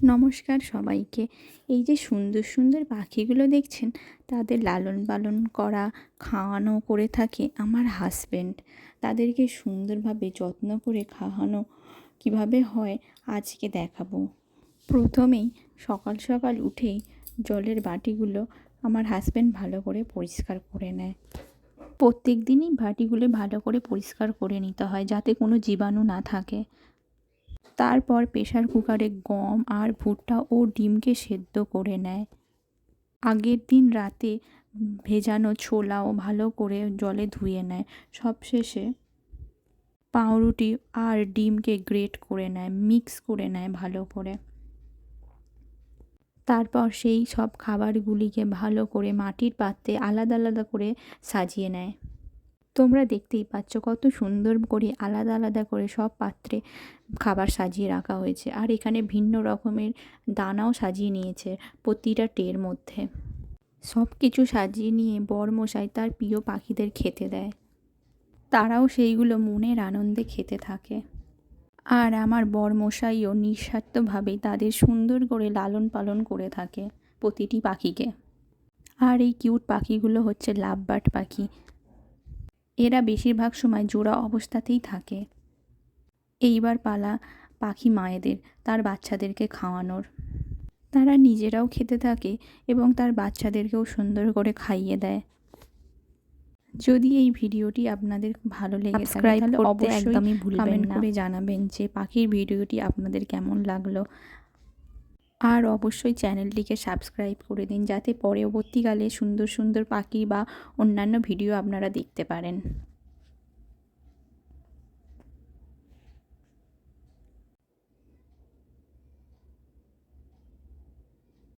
নমস্কার সবাইকে। এই যে সুন্দর সুন্দর পাখিগুলো দেখছেন, তাদের লালন পালন করা, খাওয়ানো করে থাকে আমার হাজব্যান্ড তাদেরকে সুন্দরভাবে যত্ন করে খাওয়ানো কীভাবে হয় আজকে দেখাবো। প্রথমেই সকাল সকাল উঠেই জলের বাটিগুলো আমার হাজব্যান্ড ভালো করে পরিষ্কার করে নেয়। প্রত্যেক দিনই বাটিগুলো ভালো করে পরিষ্কার করে নিতে হয় যাতে কোনো জীবাণু না থাকে। তারপর প্রেশার কুকারে গম আর ভুট্টা ও ডিমকে সেদ্ধ করে নেয়। আগের দিন রাতে ভেজানো ছোলাও ভালো করে জলে ধুয়ে নেয়। সবশেষে পাউরুটি আর ডিমকে গ্রেট করে নেয়, মিক্স করে নেয় ভালো করে। তারপর সেই সব খাবারগুলিকে ভালো করে মাটির পাত্রে আলাদা আলাদা করে সাজিয়ে নেয়। তোমরা দেখতেই পাচ্ছ কত সুন্দর করে আলাদা আলাদা করে সব পাত্রে খাবার সাজিয়ে রাখা হয়েছে। আর এখানে ভিন্ন রকমের দানাও সাজিয়ে নিয়েছে প্রতিটা টের মধ্যে। সব কিছু সাজিয়ে নিয়ে বরমশাই তার প্রিয় পাখিদের খেতে দেয়। তারাও সেইগুলো মনের আনন্দে খেতে থাকে। আর আমার বরমশাইও নিঃস্বার্থভাবেই তাদের সুন্দর করে লালন পালন করে থাকে প্রতিটি পাখিকে। আর এই কিউট পাখিগুলো হচ্ছে লাভবার্ড পাখি। এরা বেশিরভাগ সময় জোড়া অবস্থাতেই থাকে। এইবার পালা পাখি মায়েদের তার বাচ্চাদেরকে খাওয়ানোর। তারা নিজেরাও খেতে থাকে এবং তার বাচ্চাদেরকেও সুন্দর করে খাইয়ে দেয়। যদি এই ভিডিওটি আপনাদের ভালো লেগে থাকে তাহলে অবশ্যই একদমই ভুলবেন কমেন্ট না। করে জানাবেন যে পাখির ভিডিওটি আপনাদের কেমন লাগল। আর অবশ্যই চ্যানেলটিকে সাবস্ক্রাইব করে দিন যাতে পরবর্তীকালে সুন্দর সুন্দর পাখি বা অন্যান্য ভিডিও আপনারা দেখতে পারেন।